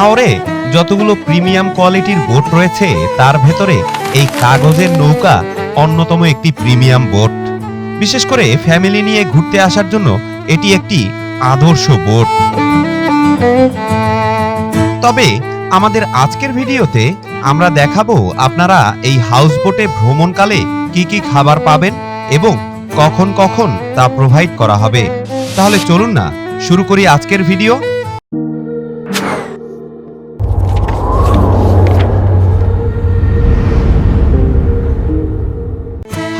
হাওরে যতগুলো প্রিমিয়াম কোয়ালিটির বোট রয়েছে, তার ভেতরে এই কাগজের নৌকা অন্যতম একটি প্রিমিয়াম বোট। বিশেষ করে ফ্যামিলি নিয়ে ঘুরতে আসার জন্য এটি একটি আদর্শ বোট। তবে আমাদের আজকের ভিডিওতে আমরা দেখাবো আপনারা এই হাউস বোটে ভ্রমণকালে কি কি খাবার পাবেন এবং কখন কখন তা প্রোভাইড করা হবে। তাহলে চলুন না, শুরু করি আজকের ভিডিও।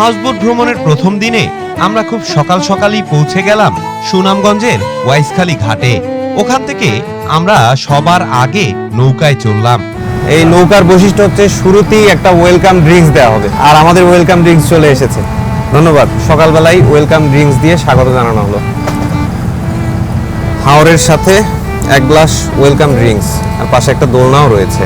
হাউসবোট ভ্রমণের প্রথম দিনে আমরা খুব সকাল সকালই পৌঁছে গেলাম সুনামগঞ্জের ওয়াইসখালী ঘাটে। ওখান থেকে আমরা সবার আগে নৌকায় চললাম। এই নৌকার বৈশিষ্ট্য হচ্ছে শুরুতেই একটা ওয়েলকাম ড্রিঙ্কস দেওয়া হবে। আর আমাদের ওয়েলকাম ড্রিঙ্কস চলে এসেছে। ধন্যবাদ। সকালবেলায় ওয়েলকাম ড্রিঙ্কস দিয়ে স্বাগত জানানো হলো। হাওরের সাথে এক গ্লাস ওয়েলকাম ড্রিঙ্কস। আর পাশে একটা দোলনাও রয়েছে।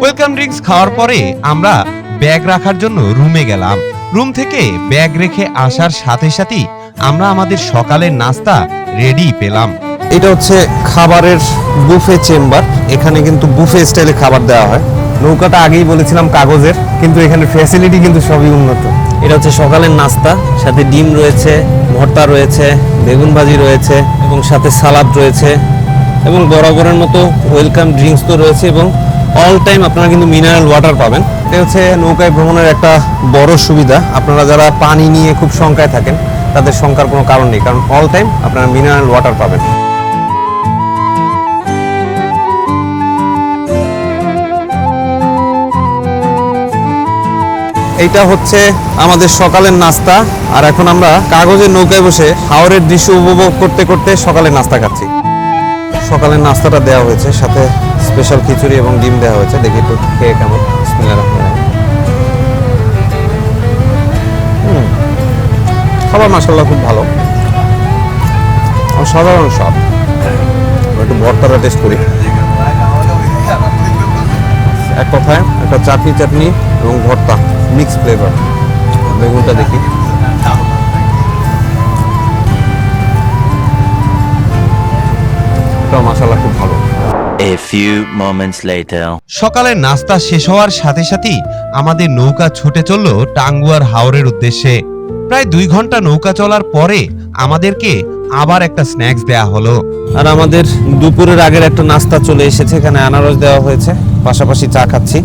ওয়েলকাম ড্রিঙ্কস খাওয়ার পরে আমরা ব্যাগ রাখার জন্য রুমে গেলাম। রুম থেকে ব্যাগ রেখে আসার সাথে সাথেই আমরা আমাদের সকালের নাস্তা রেডি পেলাম। এটা হচ্ছে খাবারের বুফে চেম্বার। এখানে কিন্তু বুফে স্টাইলে খাবার দেওয়া হয়। নৌকাটা আগেই বলেছিলাম কাগজের কিন্তু এখানে ফ্যাসিলিটি কিন্তু সবই উন্নত। এটা হচ্ছে সকালের নাস্তা সাথে ডিম রয়েছে ভর্তা রয়েছে বেগুন ভাজি রয়েছে এবং সাথে সালাদ রয়েছে এবং বরাবরের মতো ওয়েলকাম ড্রিঙ্কস তো রয়েছে এবং অল টাইম আপনারা কিন্তু মিনারেল ওয়াটার পাবেন। এটা হচ্ছে নৌকায় ভ্রমণের একটা বড় সুবিধা। আপনারা যারা পানি নিয়ে খুব শঙ্কায় থাকেন, তাদের শঙ্কার কোনো কারণ নেই, কারণ অল টাইম আপনারা মিনারেল ওয়াটার পাবেন। এইটা হচ্ছে আমাদের সকালের নাস্তা। আর এখন আমরা কাগজের নৌকায় বসে হাওরের দৃশ্য উপভোগ করতে করতে সকালের নাস্তা খাচ্ছি। সকালের নাস্তাটা দেওয়া হয়েছে সাথে স্পেশাল খিচুড়ি এবং ডিম দেওয়া হয়েছে। দেখি একটু খেয়ে কেমন। রহিম। হুম, খাবার মাসাল্লাহ খুব ভালো। সাধারণ সব একটু ভর্তাটা টেস্ট করি। এক কথায় একটা চাটনি চাটনি এবং ভর্তা মিক্স ফ্লেভার বেগুনটা দেখি। A few moments later. সকালের নাস্তা শেষ হওয়ার সাথে সাথেই আমাদের নৌকা ছুটে চলল টাঙ্গুয়ার হাওরের উদ্দেশ্যে। প্রায় দুই ঘণ্টা নৌকা চলার পরে আমাদেরকে আবার একটা স্ন্যাক্স দেয়া হলো। আর আমাদের দুপুরের আগের একটা নাস্তা চলে এসেছে এখানে আনারস দেওয়া হয়েছে পাশাপাশি চা খাচ্ছি।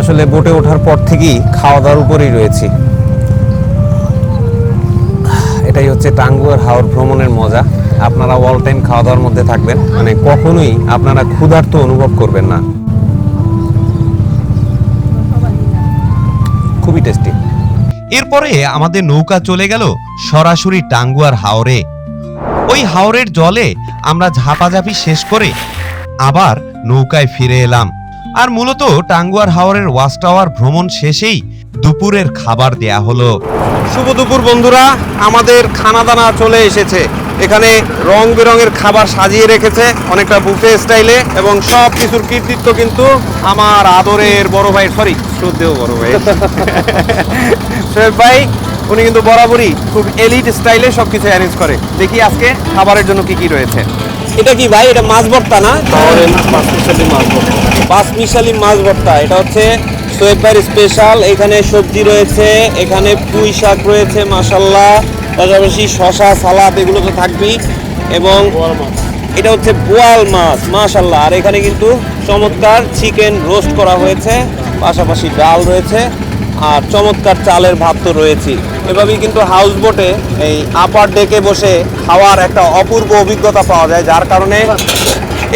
আসলে বোটে ওঠার পর থেকেই খাওয়া দাওয়ার উপরেই রয়েছি। এটাই হচ্ছে টাঙ্গুয়ার হাওর ভ্রমণের মজা। আপনারা অল টাইম খাওয়া দাওয়ার মধ্যে থাকবেন। মানে কখনোই আপনারা ক্ষুধার্ত অনুভব করবেন না। খুবই টেস্টি এরপরে আমাদের নৌকা চলে গেল সরাসরি টাঙ্গুয়ার হাওরে। ওই হাওরের জলে আমরা ঝাপাঝাপি শেষ করে আবার নৌকায় ফিরে এলাম। আর মূলত টাঙ্গুয়ার হাওরের ওয়াচ টাওয়ার ভ্রমণ শেষেই দুপুরের খাবার দেয়া হলো। শুভ দুপুর বন্ধুরা। আমাদের খানা দানা চলে এসেছে। এখানে রং বেরঙের খাবার সাজিয়ে রেখেছে অনেকটা বুফে স্টাইলে এবং সব কিছুর কৃতিত্ব কিন্তু আমার আদরের বড় ভাই সরি শ্রদ্ধেয় বড় ভাই। শোয়েব ভাই উনি কিন্তু বরাবরই খুব এলিট স্টাইলে সব কিছু অ্যারেঞ্জ করে। দেখি আজকে খাবারের জন্য কি কি রয়েছে। এটা কি ভাই? এটা মাছ ভর্তা না? পাঁচ মিশালি মাছ ভর্তা। পাঁচ মিশালি মাছ ভর্তা। এটা হচ্ছে সোয়েব ভাইয়ের স্পেশাল এখানে সবজি রয়েছে এখানে পুঁই শাক রয়েছে মাসাল্লাহ পাশাপাশি শশা সালাদ এগুলো তো থাকবেই। এবং এটা হচ্ছে বোয়াল মাছ মাশাল্লাহ আর এখানে কিন্তু চমৎকার চিকেন রোস্ট করা হয়েছে পাশাপাশি ডাল রয়েছে আর চমৎকার চালের ভাত তো রয়েছে এভাবেই কিন্তু হাউস বোটে এই আপার ডেকে বসে খাওয়ার একটা অপূর্ব অভিজ্ঞতা পাওয়া যায় যার কারণে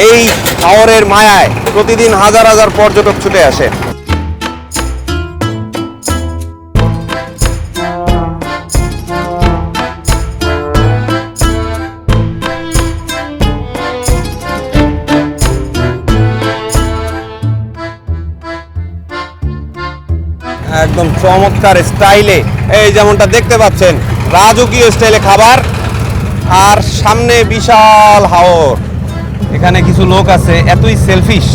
এই হাওরের মায়ায় প্রতিদিন হাজার হাজার পর্যটক ছুটে আসে। চমৎকার স্টাইলে এই যেমনটা দেখতে পাচ্ছেন রাজকীয় স্টাইলে খাবার আর সামনে বিশাল হাওর। এখানে কিছু লোক আছে এতই সেলফিশ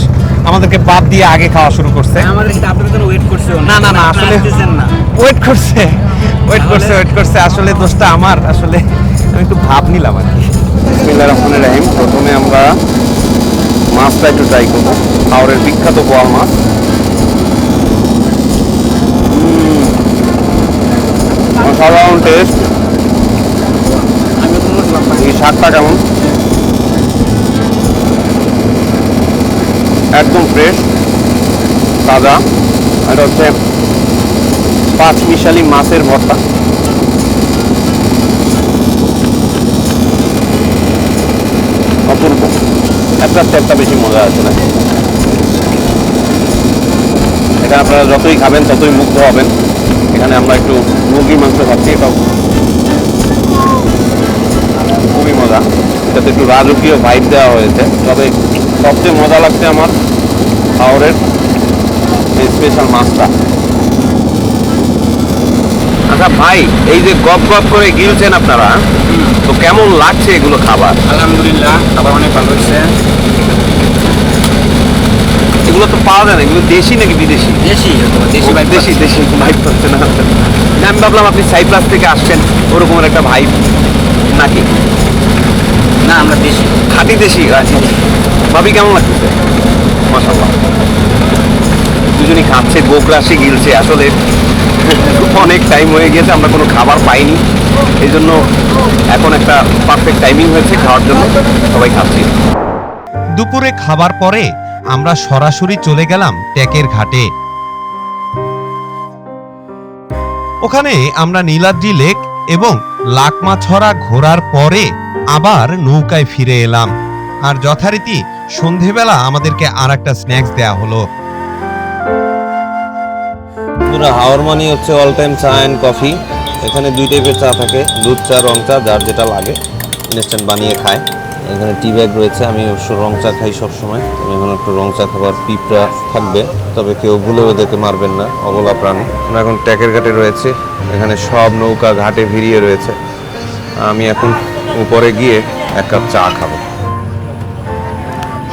আমাদেরকে বাদ দিয়ে আগে খাওয়া শুরু করছে। আমাদের সাথে আপনার জন্য ওয়েট করছে না না না আসলে না। ওয়েট করছে ওয়েট করছে ওয়েট করছে। আসলে দোষটা আমার আসলে আমি একটু ভাব নিলাম আর কি। বিসমিল্লাহির রহমানির রহিম। প্রথমে আমরা মাছটা একটু ট্রাই করব। হাওড়ের বিখ্যাত বোয়াল মাছ। অসাধারণ টেস্ট এই শাকটা কেমন? একদম ফ্রেশ তাজা। এটা হচ্ছে পাঁচ মিশালি মাছের ভর্তা। অপূর্ব। একটা স্টেপটা বেশি মজা আছে না এটা আপনারা যতই খাবেন, ততই মুগ্ধ হবেন। এখানে আমরা একটু মুরগির মাংস খাচ্ছি এটাও খুবই মজা। এটাতে একটু রাজকীয় ভাইব দেওয়া হয়েছে। তবে সবচেয়ে মজা লাগছে আমার হাওড়ের স্পেশাল মাছটা। আচ্ছা ভাই এই যে গপ গপ করে গিলছেন আপনারা তো কেমন লাগছে এগুলো খাবার? আলহামদুলিল্লাহ খাবার অনেক ভালো হয়েছে। এগুলো তো পাওয়া যায় না এগুলো দেশি নাকি বিদেশি? দেশি দেশি ভাই দেশি দেশি ভাইব পাচ্ছে না না, আমি ভাবলাম আপনি সাইপ্রাস থেকে আসছেন ওরকমের একটা ভাইব নাকি? না আমরা দেশি। খাঁটি দেশি? আচ্ছা ভাবি কেমন লাগতেছে? মাসাল্লাহ দুজনই খাচ্ছে গোকরাশি গিলছে। আসলে অনেক টাইম হয়ে গেছে আমরা কোনো খাবার পাইনি। এই জন্য এখন একটা পারফেক্ট টাইমিং হয়েছে খাওয়ার জন্য। সবাই খাচ্ছি। দুপুরে খাবার পরে আমরা সরাসরি চলে গেলাম ট্যাকের ঘাটে। ওখানে আমরা নীলাদ্রি লেক এবং লাকমাছড়া ঘোরার পরে আবার নৌকায় ফিরে এলাম। আর যথারীতি সন্ধেবেলা আমাদেরকে আর একটা স্ন্যাক্স দেয়া হলো। বন্ধুরা মানি হচ্ছে অল টাইম চা অ্যান্ড কফি এখানে দুই টাইপের চা থাকে, দুধ চা, রং চা, যার যেটা লাগে ইনস্ট্যান্ট বানিয়ে খায়। এখানে টি ব্যাগ রয়েছে, আমি অবশ্য রং চা খাই সবসময়। আমি এখন একটু রং চা খাবার পিঁপড়া থাকবে, তবে কেউ ভুলে ওদেরকে মারবেন না, অবলা প্রাণী। আমরা এখন ট্যাকের ঘাটে রয়েছে, এখানে সব নৌকা ঘাটে ভিড়িয়ে রয়েছে। আমি এখন উপরে গিয়ে এক কাপ চা খাব।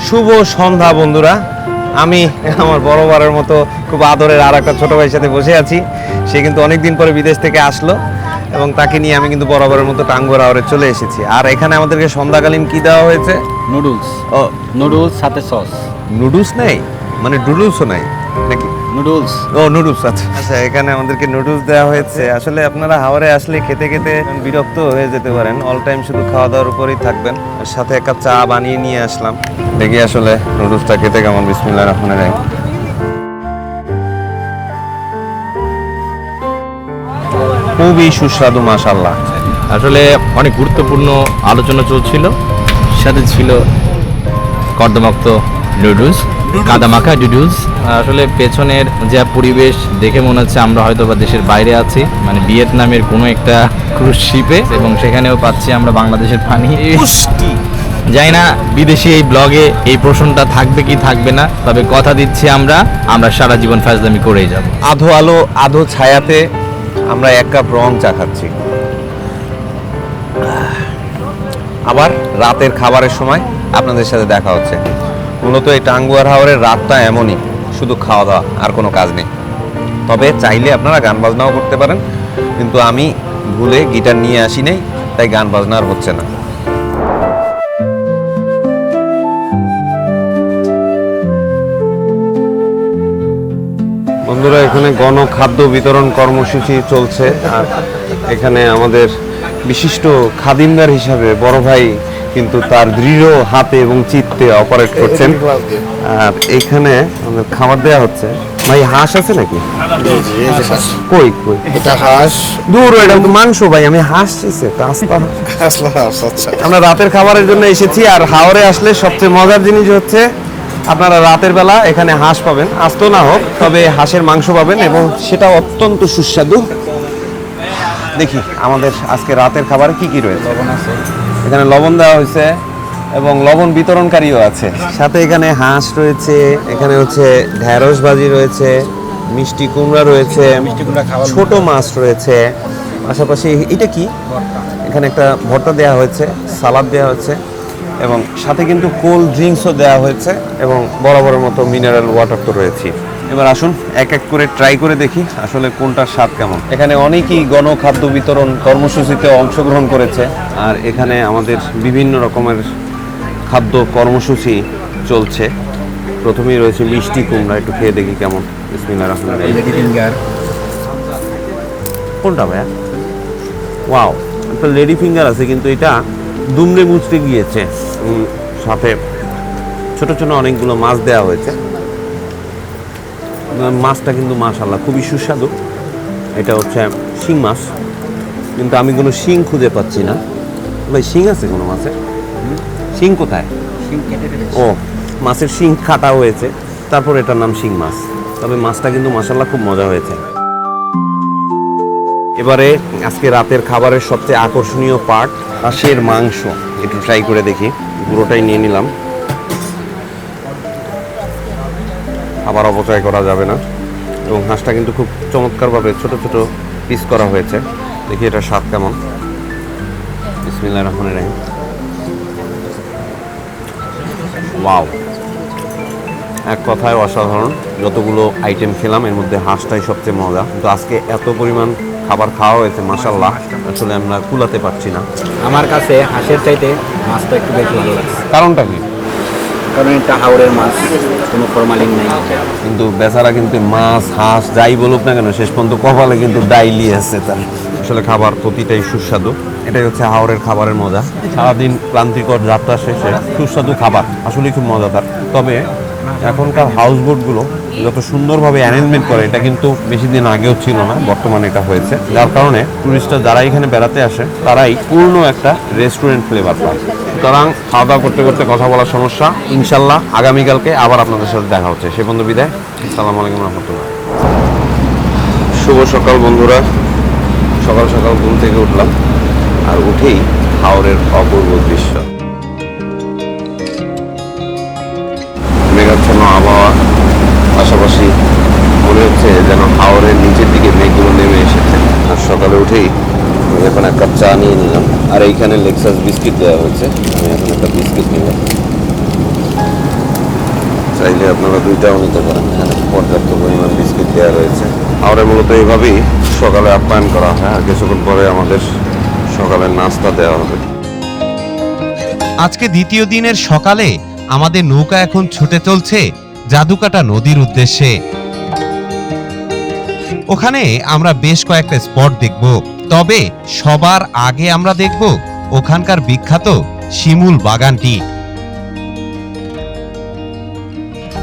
শুভ সন্ধ্যা, বন্ধুরা। আমি আমার বড়বারের মতো খুব আদরের আর একটা ছোট ভাইয়ের সাথে বসে আছি। সে কিন্তু অনেক দিন পরে বিদেশ থেকে আসলো। এবং তাকে নিয়ে আমি কিন্তু বরাবরের মতো টাঙ্গুয়ার আওয়ারে চলে এসেছি। আর এখানে আমাদেরকে সন্ধ্যাকালীন কি দেওয়া হয়েছে? নুডলস। ও নুডলস সাথে সস। নুডলস নেই? মানে ডুডলসও নাই? নাকি? নুডলস। ও নুডলস আচ্ছা। আচ্ছা এখানে আমাদেরকে নুডলস দেওয়া হয়েছে। আসলে আপনারা হাওড়ে আসলে খেতে খেতে বিরক্ত হয়ে যেতে পারেন। অল টাইম শুধু খাওয়া দাওয়ার উপরেই থাকবেন। আর সাথে এক কাপ চা বানিয়ে নিয়ে আসলাম। দেখি আসলে নুডলসটা খেতে কেমন। বিসমিল্লাহ রহমানির খুবই সুস্বাদু মাশাল্লাহ আসলে অনেক গুরুত্বপূর্ণ আলোচনা চলছিল। সাথে ছিল কর্দমাক্ত নুডলস কাদামাখা নুডলস আসলে পেছনের যে পরিবেশ দেখে মনে হচ্ছে আমরা হয়তো বা দেশের বাইরে আছি মানে ভিয়েতনামের কোনো একটা ক্রুজ শিপে এবং সেখানেও পাচ্ছি আমরা বাংলাদেশের পানি। জানি না বিদেশি এই ব্লগে এই প্রশ্নটা থাকবে কি থাকবে না তবে কথা দিচ্ছি আমরা আমরা সারা জীবন ফাজলামি করেই যাব। আধো আলো আধো ছায়াতে আমরা এক কাপ রং চা খাচ্ছি। আবার রাতের খাবারের সময় আপনাদের সাথে দেখা হচ্ছে। মূলত এই টাঙ্গুয়ার হাওয়ারের রাতটা এমনই, শুধু খাওয়া দাওয়া আর কোনো কাজ নেই। তবে চাইলে আপনারা গান বাজনাও করতে পারেন, কিন্তু আমি ভুলে গিটার নিয়ে আসি নাই, তাই গান বাজনা আর হচ্ছে না। বন্ধুরা এখানে গণ খাদ্য বিতরণ কর্মসূচি চলছে। আর এখানে আমাদের বিশিষ্ট খাদিমদার হিসাবে বড় ভাই কিন্তু তার দৃঢ় হাতে এবং চিত্তে অপারেট করছেন। আর এখানে আমাদের খাবার দেওয়া হচ্ছে। ভাই হাঁস আছে নাকি? কই কই? এটা হাঁস। দূর এটা মাংস ভাই আমি হাঁস হাঁস। আচ্ছা। আমরা রাতের খাবারের জন্য এসেছি আর হাওড়ে আসলে সবচেয়ে মজার জিনিস হচ্ছে আপনারা রাতের বেলা এখানে হাঁস পাবেন। আস্ত না হোক তবে হাঁসের মাংস পাবেন এবং সেটা অত্যন্ত সুস্বাদু। দেখি আমাদের আজকে রাতের খাবারে কি কি রয়েছে? এখানে লবণ দেওয়া হয়েছে এবং লবণ বিতরণকারীও আছে। সাথে এখানে হাঁস রয়েছে এখানে হচ্ছে ঢেঁড়স ভাজি রয়েছে মিষ্টি কুমড়া রয়েছে ছোট মাছ রয়েছে। পাশাপাশি এটা কি? এখানে একটা ভর্তা দেওয়া হয়েছে সালাদ দেওয়া হয়েছে। এবং সাথে কিন্তু কোল্ড ড্রিঙ্কসও দেওয়া হয়েছে এবং বরাবরের মতো মিনারেল ওয়াটার তো রয়েছে এবার আসুন এক এক করে ট্রাই করে দেখি আসলে কোনটার স্বাদ কেমন। এখানে অনেকেই গণখাদ্য বিতরণ কর্মসূচিতে অংশগ্রহণ করেছে আর এখানে আমাদের বিভিন্ন রকমের খাদ্য কর্মসূচি চলছে। প্রথমেই রয়েছে মিষ্টি কুমড়া একটু খেয়ে দেখি কেমন। কোনটা ভাইয়া? ওয়াও একটা লেডি ফিঙ্গার আছে কিন্তু এটা দুমড়ে মুচড়ে গিয়েছে। সাথে ছোট ছোট অনেকগুলো মাছ দেওয়া হয়েছে। মাছটা কিন্তু মাশাল্লাহ খুবই সুস্বাদু। এটা হচ্ছে শিং মাছ। কিন্তু আমি কোনো শিং খুঁজে পাচ্ছি না। ভাই শিং আছে কোনো মাছে? শিং কোথায়? ও মাছের শিং কাটা হয়েছে। তারপর এটার নাম শিং মাছ। তবে মাছটা কিন্তু মাসাল্লাহ খুব মজা হয়েছে। এবারে আজকে রাতের খাবারের সবচেয়ে আকর্ষণীয় পার্ট হাঁসের মাংস, একটু ট্রাই করে দেখি। পুরোটাই নিয়ে নিলাম। আবার অপচয় করা যাবে না। এবং হাঁসটা কিন্তু খুব চমৎকারভাবে ছোট ছোট পিস করা হয়েছে। দেখি এটা স্বাদ কেমন। বিসমিল্লাহ রহমান রাহিম। ওয়াও। এক কথায় অসাধারণ। যতগুলো আইটেম খেলাম, এর মধ্যে হাঁসটাই সবচেয়ে মজা। কিন্তু আজকে এত পরিমাণ খাবার খাওয়া হয়েছে মাসাল্লাহ আসলে আমরা কুলাতে পারছি না। আমার কাছে হাঁসের চাইতে মাছটা একটু বেশি ভালো লাগছে। কারণটা কি? কারণ এটা হাওড়ের মাছ কোনো ফরমালিং নেই। কিন্তু বেচারা কিন্তু মাছ হাঁস যাই বলুক না কেন শেষ পর্যন্ত কপালে কিন্তু ডাইলি আছে তার। আসলে খাবার প্রতিটাই সুস্বাদু। এটাই হচ্ছে হাওড়ের খাবারের মজা। সারাদিন ক্লান্তিকর যাত্রা শেষে সুস্বাদু খাবার। আসলে খুব মজাদার। তবে এখনকার হাউস বোটগুলো যত সুন্দরভাবে অ্যারেঞ্জমেন্ট করে, এটা কিন্তু বেশি দিন আগেও ছিল না, বর্তমানে এটা হয়েছে। যার কারণে টুরিস্টরা যারা এখানে বেড়াতে আসে, তারাই পূর্ণ একটা রেস্টুরেন্ট ফ্লেভার পায়। সুতরাং খাওয়া দাওয়া করতে করতে কথা বলার সমস্যা, ইনশাল্লাহ আগামীকালকে আবার আপনাদের সাথে দেখা হচ্ছে। সে বন্ধু বিদায়, আসসালামু আলাইকুম রহমতুল্লাহ। শুভ সকাল বন্ধুরা। সকাল সকাল ঘুম থেকে উঠলাম, আর উঠেই হাওরের অপূর্ব দৃশ্য। মেঘাচ্ছন্ন আবহাওয়া। পাশাপাশি মনে হচ্ছে যেন হাওরের নিচের দিকে মেঘগুলো নেমে এসেছে। আর সকালে উঠেই আমি এখন এক কাপ চা নিয়ে নিলাম। আর এইখানে লেক্সাস বিস্কিট দেওয়া হয়েছে। আমি এখন একটা বিস্কিট নিব চাইলে আপনারা দুইটাও নিতে পারেন। এখানে পর্যাপ্ত পরিমাণ বিস্কিট দেওয়া রয়েছে। হাওড়ে মূলত এইভাবেই সকালে আপ্যায়ন করা হয়। আর কিছুক্ষণ পরে আমাদের সকালের নাস্তা দেওয়া হবে। আজকে দ্বিতীয় দিনের সকালে আমাদের নৌকা এখন ছুটে চলছে জাদুকাটা নদীর উদ্দেশ্যে। ওখানে আমরা বেশ কয়েকটা স্পট দেখব, তবে সবার আগে আমরা দেখব ওখানকার বিখ্যাত শিমুল বাগানটি।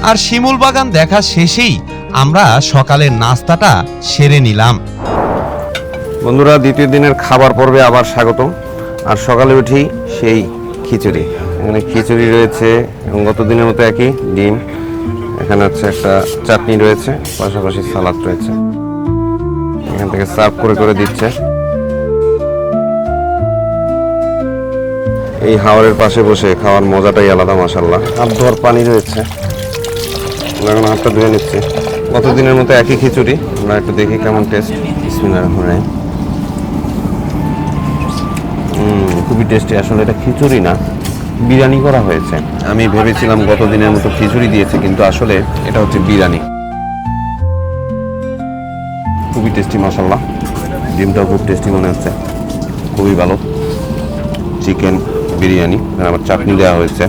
আর শিমুল বাগান দেখা শেষেই আমরা সকালের নাস্তাটা সেরে নিলাম। বন্ধুরা, দ্বিতীয় দিনের খাবার পর্বে আবার স্বাগত আর সকালে উঠি সেই খিচুড়ি। এখানে খিচুড়ি রয়েছে এবং গত দিনের মতো একই ডিম। এখানে হচ্ছে একটা চাটনি রয়েছে, পাশাপাশি সালাদ রয়েছে। এখান থেকে সার্ভ করে করে দিচ্ছে। এই হাওয়ারের পাশে বসে খাওয়ার মজাটাই আলাদা মাসাল্লাহ হাত ধোয়ার পানি রয়েছে। এখন হাতটা ধুয়ে নিচ্ছি। গত দিনের মতো একই খিচুড়ি? আমরা একটু দেখি কেমন টেস্ট বিসমিল্লাহ রহমান খুবই টেস্টি আসলে এটা খিচুড়ি না। বিরিয়ানি করা হয়েছে। আমি ভেবেছিলাম গত দিনের মতো খিচুড়ি দিয়েছে, কিন্তু আসলে এটা হচ্ছে বিরিয়ানি। খুবই টেস্টি মশাল্লা ডিমটাও খুব টেস্টি মনে হচ্ছে। খুবই ভালো। চিকেন বিরিয়ানি আবার চাটনি দেওয়া হয়েছে।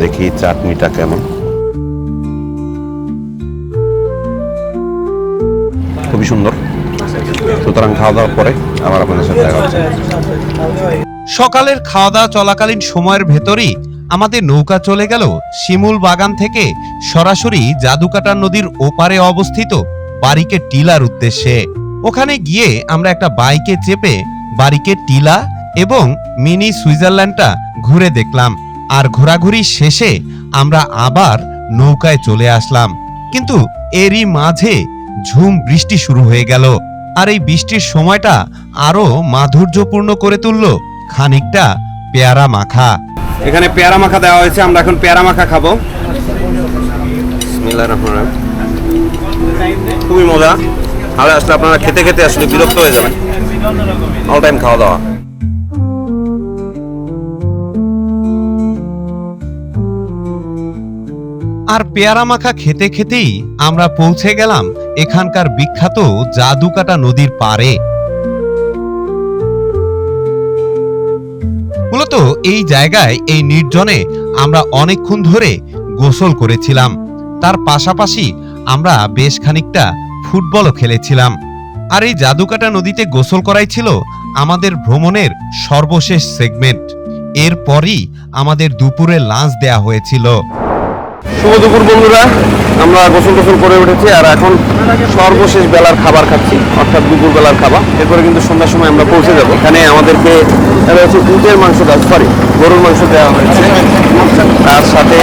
দেখি চাটনিটা কেমন। খুবই সুন্দর। সুতরাং খাওয়া দাওয়ার পরে আবার আপনাদের সাথে দেখা হচ্ছে। সকালের খাওয়া দাওয়া চলাকালীন সময়ের ভেতরই আমাদের নৌকা চলে গেল শিমুল বাগান থেকে সরাসরি জাদুকাটা নদীর ওপারে অবস্থিত বারিকে টিলার উদ্দেশ্যে। ওখানে গিয়ে আমরা একটা বাইকে চেপে বারিকে টিলা এবং মিনি সুইজারল্যান্ডটা ঘুরে দেখলাম। আর ঘোরাঘুরি শেষে আমরা আবার নৌকায় চলে আসলাম। কিন্তু এরই মাঝে ঝুম বৃষ্টি শুরু হয়ে গেল। আর এই বৃষ্টির সময়টা আরও মাধুর্যপূর্ণ করে তুলল খানিকটা পেয়ারা মাখা। এখানে পেয়ারা মাখা দেওয়া হয়েছে আমরা এখন পেয়ারা মাখা খাব। খুবই মজা। তাহলে আসলে আপনারা খেতে খেতে আসলে বিরক্ত হয়ে যাবেন। অল টাইম খাওয়া দাওয়া। আর পেয়ারা মাখা খেতে খেতেই আমরা পৌঁছে গেলাম এখানকার বিখ্যাত জাদুকাটা নদীর পারে মূলত এই জায়গায় এই নির্জনে আমরা অনেকক্ষণ ধরে গোসল করেছিলাম। তার পাশাপাশি আমরা বেশ খানিকটা ফুটবলও খেলেছিলাম। আর এই জাদুকাটা নদীতে গোসল করাই ছিল আমাদের ভ্রমণের সর্বশেষ সেগমেন্ট। এরপরই আমাদের দুপুরে লাঞ্চ দেয়া হয়েছিল। শুভ দুপুর বন্ধুরা। আমরা গোসল গোসল করে উঠেছি আর এখন সর্বশেষ বেলার খাবার খাচ্ছি অর্থাৎ দুপুর বেলার খাবার। এরপরে কিন্তু সন্ধ্যার সময় আমরা পৌঁছে যাব। এখানে আমাদেরকে হচ্ছে উটের মাংস দেওয়া সরি গরুর মাংস দেওয়া হয়েছে। তার সাথে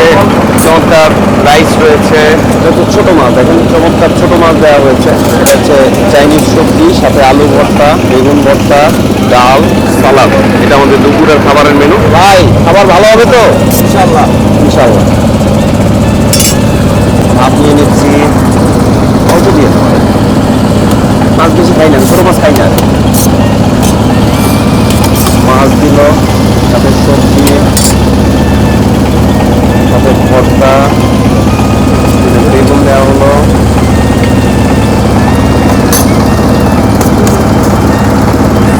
চমৎকার রাইস রয়েছে। হচ্ছে ছোটো মাছ দেখেন চমৎকার ছোটো মাছ দেওয়া হয়েছে। এটা হচ্ছে চাইনিজ সবজি সাথে আলু ভর্তা বেগুন ভর্তা ডাল সালাদ। এটা আমাদের দুপুরের খাবারের মেনু ভাই খাবার ভালো হবে তো? ইনশাল্লাহ ইনশাল্লাহ নিয়ে নিচ্ছি। অল্প দিয়ে? মাছ বেশি খাই না ছোটো মাছ খাই না। মাছ দিল সাথে সবজি সাথে ভর্তা, বেগুন দেওয়া হলো।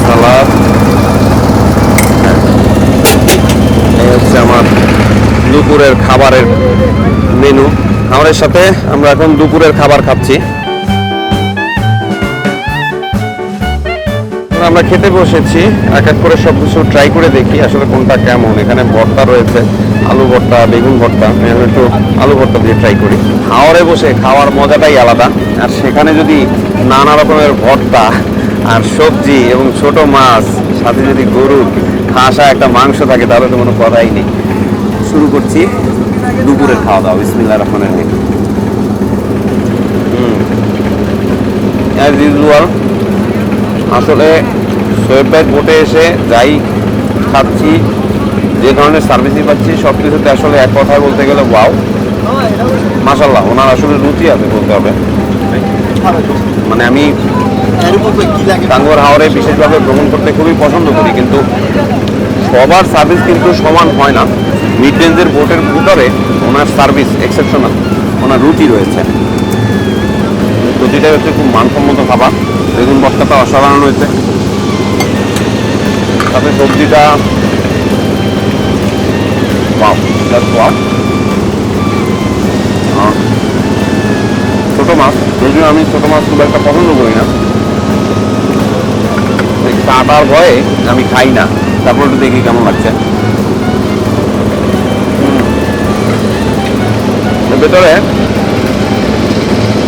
সালাদ। হ্যাঁ। এই হচ্ছে আমার দুপুরের খাবারের মেনু খাবারের সাথে আমরা এখন দুপুরের খাবার খাচ্ছি। আমরা খেতে বসেছি, এক এক করে সব কিছু ট্রাই করে দেখি আসলে কোনটা কেমন। এখানে ভর্তা রয়েছে, আলু ভর্তা, বেগুন ভর্তা। আমি একটু আলু ভর্তা দিয়ে ট্রাই করি। হাওড়ে বসে খাওয়ার মজাটাই আলাদা। আর সেখানে যদি নানা রকমের ভর্তা আর সবজি এবং ছোট মাছ, সাথে যদি গরুর খাসা একটা মাংস থাকে, তাহলে তো কোনো কথাই নেই। শুরু করছি। দুপুরের খাওয়া দাওয়া বিসমিল্লাহ রহমানের ইউজুয়াল আসলে সোয়েব ভাই বোটে এসে যাই, খাচ্ছি, যে ধরনের সার্ভিসই পাচ্ছি সব কিছুতে আসলে এক কথায় বলতে গেলে ওয়াও মাসাল্লাহ ওনার আসলে রুচি আছে বলতে হবে। মানে আমি টাঙ্গুয়ার হাওড়ে বিশেষভাবে ভ্রমণ করতে খুবই পছন্দ করি, কিন্তু সবার সার্ভিস কিন্তু সমান হয় না। মিড রেঞ্জের বোটের ভিতরে ওনার সার্ভিস এক্সেপশনাল, ওনার রুচি রয়েছে। প্রতিটাই হচ্ছে খুব মানসম্মত খাবার, বেগুন ভর্তাটা অসাধারণ হয়েছে তাতে সবজিটা. ছোটো মাছ, যদিও আমি ছোটো মাছ খুব একটা পছন্দ করি না। কাটার ভয়ে আমি খাই না। তারপর একটু দেখি কেমন লাগছে। ভেতরে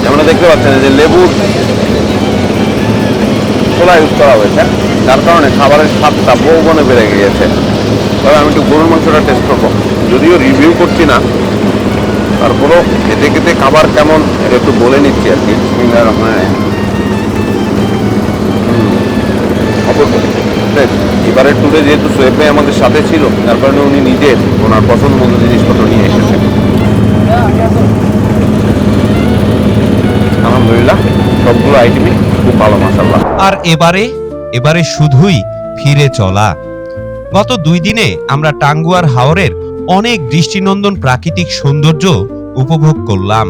যেমন দেখতে পাচ্ছেন যে লেবুর ছোলা ইউজ করা হয়েছে, যার কারণে খাবারের স্বাদটা বহুগুণে বেড়ে গিয়েছে। তবে আমি একটু গরুর মাংসটা টেস্ট করব। যদিও রিভিউ করছি না, তারপরেও খেতে খেতে খাবার কেমন, এটা একটু বলে নিচ্ছি আর কি। এবারের ট্যুরে যেহেতু সোয়েব আমাদের সাথে ছিল, যার কারণে উনি নিজের ওনার পছন্দ মতো জিনিসপত্র নিয়ে এসেছেন। আলহামদুলিল্লাহ সবগুলো আইটেমই খুব ভালো মাসাল্লাহ আর এবারে এবারে শুধুই ফিরে চলা। গত দুই দিনে আমরা টাঙ্গুয়ার হাওরের অনেক দৃষ্টিনন্দন প্রাকৃতিক সৌন্দর্য উপভোগ করলাম।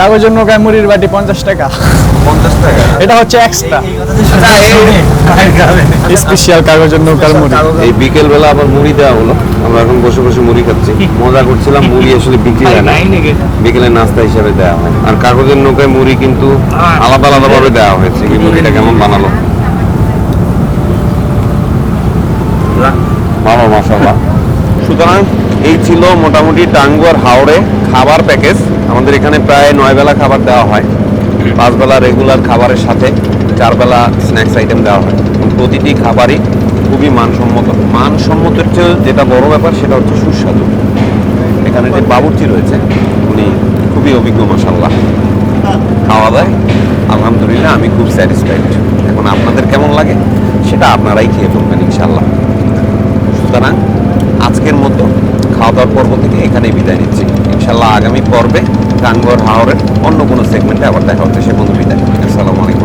কাগজের নৌকায় মুড়ির বাটি পঞ্চাশ টাকা। পঞ্চাশ টাকা? এটা হচ্ছে এক্সট্রা স্পেশাল কাগজের নৌকার মুড়ি। এই বিকেল বেলা আবার মুড়ি দেওয়া হলো। আমরা এখন বসে বসে মুড়ি খাচ্ছি। মজা করছিলাম মুড়ি আসলে বিক্রি হয় না। বিকেলে নাস্তা হিসাবে দেওয়া হয় আর কাগজের নৌকায় মুড়ি কিন্তু আলাদা আলাদা ভাবে দেওয়া হয়েছে। এই মুড়িটা কেমন বানালো? ভালো মাসাল্লাহ সুতরাং এই ছিল মোটামুটি টাঙ্গুয়ার হাওড়ে খাবার প্যাকেজ। আমাদের এখানে প্রায় নয় বেলা খাবার দেওয়া হয়। পাঁচ বেলা রেগুলার খাবারের সাথে চার বেলা স্ন্যাক্স আইটেম দেওয়া হয়। প্রতিটি খাবারই খুবই মানসম্মত। মানসম্মতের চেয়ে যেটা বড় ব্যাপার, সেটা হচ্ছে সুস্বাদু। এখানে যে বাবুর্চি রয়েছে, উনি খুবই অভিজ্ঞ মশাল্লাহ খাওয়া দায় আলহামদুলিল্লাহ, আমি খুব স্যাটিসফাইড এখন আপনাদের কেমন লাগে, সেটা আপনারাই খেয়ে ফেলবেন ইনশাল্লাহ সুতরাং আজকের মতো খাওয়া দাওয়ার পর্ব থেকে এখানেই বিদায় নিচ্ছি। ইনশাল্লাহ আগামী পর্বে গাঙ্গর হাওরের অন্য কোনো সেগমেন্টে আবার দেখা হচ্ছে। সে বন্ধু বিদায় আসসালামু আলাইকুম।